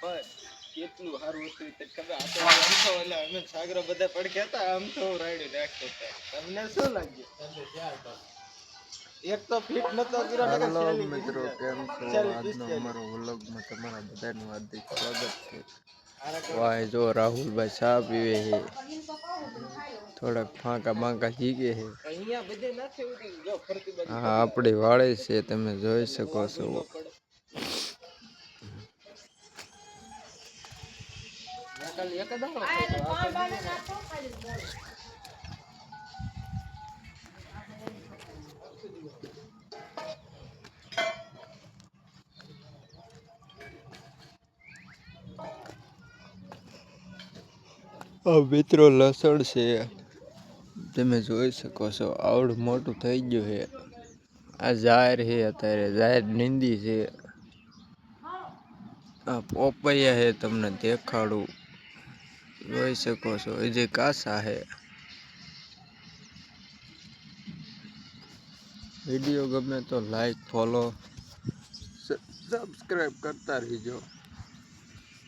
પણ કેટલું સારું હતું તે ખબર. આ તો આમ તો એટલે અમે સાગરો બધા પડખે હતા આમ તો રાયડું નાખતો હતા. તમને શું લાગ્યું? એક તો ફિટ નતો કર્યો ને હેલો મિત્રો કેમ છો? આજનો બીજી અમારો વ્લોગમાં તમારા બધાનું હાર્દિક સ્વાગત છે. વાય જો રાહુલભાઈ ચા પીવે છે. થોડાક ફાંકા બાંકા જીગે છે. હા બધે નથી ઉડી જો ફરતી બાજુ આ આપણી વાળે છે તમે જોઈ શકો છો. ખાલી એક. આ મિત્રો લસણ છે. તમે જોઈ શકો છો આવડ મોટું થઈ ગયું છે. આ જાહેર છે અત્યારે જાહેર નિંદી છે. આ પોપૈયા છે તમને દેખાડું. જોઈ શકો છો. એ જે કાસા છે વીડિયો ગમે તો લાઈક ફોલો સબસ્ક્રાઈબ કરતા રહીજો.